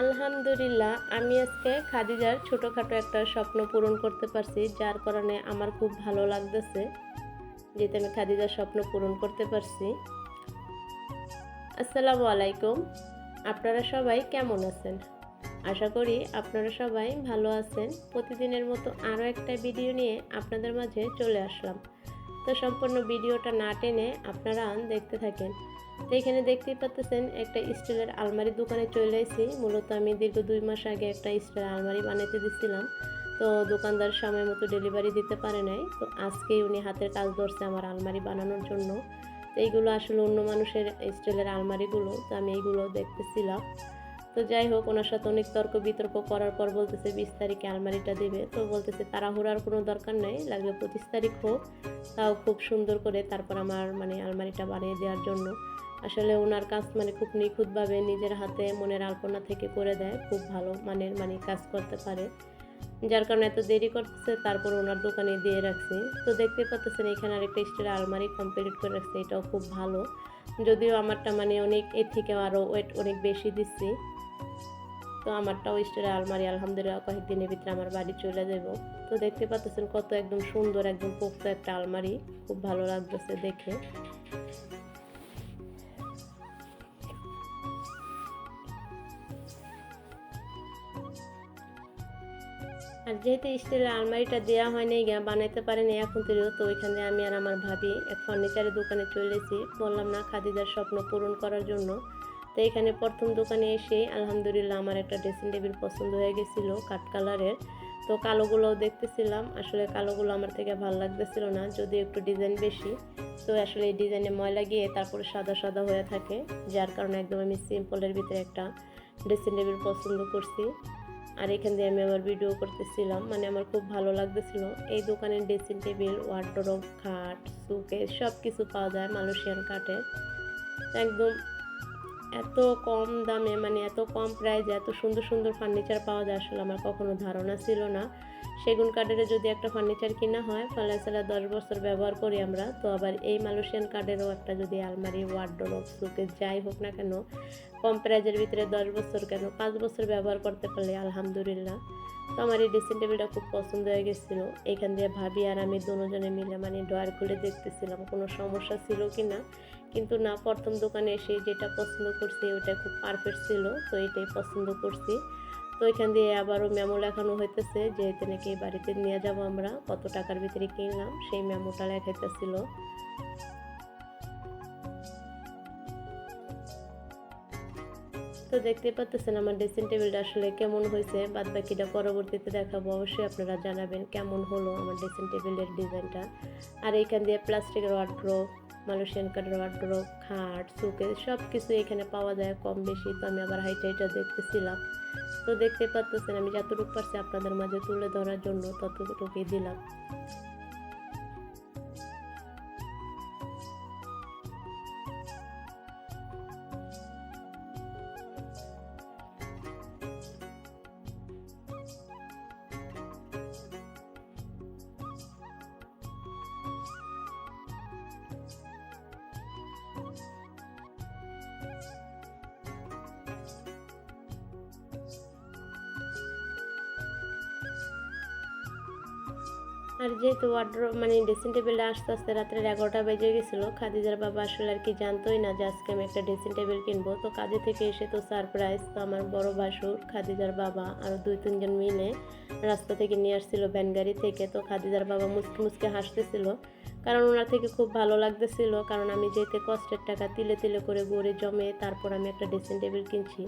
আলহামদুলিল্লাহ, আমি আজকে খাদিজার ছোটোখাটো একটা স্বপ্ন পূরণ করতে পারছি, যার কারণে আমার খুব ভালো লাগতেছে যেহেতু আমি খাদিজার স্বপ্ন পূরণ করতে পারছি। আসসালামু আলাইকুম, আপনারা সবাই কেমন আছেন? আশা করি আপনারা সবাই ভালো আছেন। প্রতিদিনের মতো আরও একটা ভিডিও নিয়ে আপনাদের মাঝে চলে আসলাম। তো সম্পূর্ণ ভিডিওটা না টেনে আপনারা দেখতে থাকেন। তো এখানে দেখতেই পাচ্ছেন একটা স্টিলের আলমারি দোকানে চলে এসেছি। মূলত আমি দীর্ঘ দুই মাস আগে একটা স্টিলের আলমারি বানাতে দিছিলাম। তো দোকানদার সময় মতো ডেলিভারি দিতে পারে নাই। তো আজকেই উনি হাতের কাজ ধরছে আমার আলমারি বানানোর জন্য। তো এইগুলো আসলে অন্য মানুষের স্টিলের আলমারিগুলো, তো আমি এইগুলো দেখতেছিলাম। তো যাই হোক, ওনার সাথে অনেক তর্ক বিতর্ক করার পর বলতেছে বিশ তারিখে আলমারিটা দেবে। তো বলতেছে তাড়াহুড়ার কোনো দরকার নেই লাগলে পঁচিশ তারিখ হোক। তাও খুব সুন্দর করে তারপর আমার মানে আলমারিটা বানিয়ে দেওয়ার জন্য। আসলে ওনার কাজ মানে খুব নিখুঁতভাবে নিজের হাতে মনের আলপনা থেকে করে দেয়, খুব ভালো মানের মানে কাজ করতে পারে। যার কারণে এত দেরি করতেছে, তারপর ওনার দোকানে দিয়ে রাখছি। তো দেখতে পাচ্ছেন এখানে আরেকটা স্টিলের আলমারি কমপ্লিট করে রাখছে, এটাও খুব ভালো। যদিও আমারটা মানে অনেক, এর থেকে আরও ওয়েট অনেক বেশি দিচ্ছি। তো আমারটাও স্টিলের আলমারি, আলহামদুলিল্লাহ কয়েকদিনের ভিতরে আমার বাড়ি চলে যাব তো দেখতে পাচ্ছেন কত একদম সুন্দর, একদম পোক্ত একটা আলমারি। খুব ভালো লাগতেছে দেখে। আর যেহেতু স্টিলের আলমারিটা দেওয়া হয়নি বানাইতে পারেনি এখন তৈরিও তো ওইখানে আমি আর আমার ভাবি এক ফার্নিচারের দোকানে চলে এসেছি। বললাম না, খাদিজার স্বপ্ন পূরণ করার জন্য। তো এখানে প্রথম দোকানে এসে আলহামদুলিল্লাহ আমার একটা ড্রেসিং টেবিল পছন্দ হয়ে গেছিল কাঠ কালারের। তো কালোগুলোও দেখতেছিলাম, আসলে কালোগুলো আমার থেকে ভালো লাগতেছিল না যদি একটু ডিজাইন বেশি। তো আসলে এই ডিজাইনে ময়লা গিয়ে তারপরে সাদা সাদা হয়ে থাকে, যার কারণে একদম আমি সিম্পলের ভিতরে একটা ড্রেসিং টেবিল পছন্দ করছি। আর এখান দিয়ে আমি আমার ভিডিও করতেছিলাম মানে আমার খুব ভালো লাগতেছিল। এই দোকানের ড্রেসিং টেবিল ওয়ার্ডরোব খাট সুকেস সব কিছু পাওয়া যায় মালয়েশিয়ান কাঠের একদম এত কম দামে মানে এত কম প্রাইসে এত সুন্দর সুন্দর ফার্নিচার পাওয়া যায় আসলে আমার কখনো ধারণা ছিল না। সেগুন কাঠের যদি একটা ফার্নিচার কিনা হয় ফলে সালা দশ বছর ব্যবহার করি আমরা। তো আবার এই মালয়েশিয়ান কাঠেরও একটা যদি আলমারি ওয়ার্ডরোব সুকেস যাই হোক না কেন, কম প্রাইজের ভিতরে দশ বছর কেন, পাঁচ বছর ব্যবহার করতে পারলে আলহামদুলিল্লাহ। তো আমার এই ড্রেসিং টেবিলটা খুব পছন্দ হয়ে গেছিল। এখান দিয়ে ভাবি আর আমি দুজনে মিলে মানে ডয়ার খুলে দেখতেছিলাম, কোনো সমস্যা ছিল কি না কিন্তু না, প্রথম দোকানে এসে যেটা পছন্দ করছি ওইটা খুব পারফেক্ট ছিল, তো এটাই পছন্দ করছি। তো এখান দিয়ে আবারও মেমো লেখানো হইতেছে যে এতে নাকি বাড়িতে নিয়ে যাব আমরা, কত টাকার ভিতরে কিনলাম, সেই মেমোটা লেখাইতেছিল। তো দেখতে পাচ্ছেন আমার ড্রেসিং টেবিলটা আসলে কেমন হয়েছে বাদ বাকিটা পরবর্তীতে দেখাবো, অবশ্যই আপনারা জানাবেন কেমন হলো আমার ড্রেসিং টেবিলের ডিজাইনটা আর এইখান দিয়ে প্লাস্টিকের ওয়ার্ড্রোপ মালয়েশিয়ান কাঠের ওয়ার্ড্রোপ খাট সুকেস সব কিছু এখানে পাওয়া যায় কম বেশি। তো আমি আবার হাইটা হাইটা দেখতেছিলাম। তো দেখতে পাচ্ছেন আমি যতটুকু পারছি আপনাদের মাঝে তুলে ধরার জন্য ততটুকুই দিলাম। আর যেহেতু ওয়ার্ড্রো মানে ড্রেসিং টেবিলটা আস্তে আস্তে রাত্রের এগারোটা বেজে গেছিল, খাদিজার বাবা আসলে আর কি জানতোই না যে আজকে আমি একটা ড্রেসিং টেবিল কিনবো। তো কাজে থেকে এসে তো সারপ্রাইজ তো আমার বড় ভাসুর, খাদিজার বাবা আর দুই তিনজন মিলে রাস্তা থেকে নিয়ে আসছিল ভ্যান গাড়ি থেকে। তো খাদিজার বাবা মুসকে মুচকে হাসতেছিল, কারণ ওনার থেকে খুব ভালো লাগতেছিল, কারণ আমি যেতে কষ্টের টাকা তিলে তিলে করে গড়ে জমে তারপর আমি একটা ড্রেসিং টেবিল কিনছি।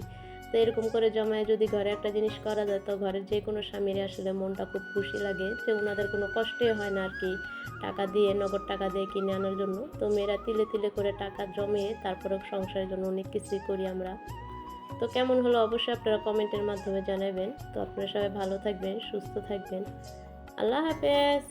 তো এরকম করে জমায় যদি ঘরে একটা জিনিস করা যায়, তো ঘরের যে কোনো স্বামীর আসলে মনটা খুব খুশি লাগে যে ওনাদের কোনো কষ্টই হয় না আর কি টাকা দিয়ে, নগদ টাকা দিয়ে কিনে আনার জন্য। তো মেয়েরা তিলে তিলে করে টাকা জমিয়ে তারপরে সংসারের জন্য অনেক কিছুই করি আমরা। তো কেমন হলো অবশ্যই আপনারা কমেন্টের মাধ্যমে জানাবেন। তো আপনারা সবাই ভালো থাকবেন, সুস্থ থাকবেন। আল্লাহ হাফেজ।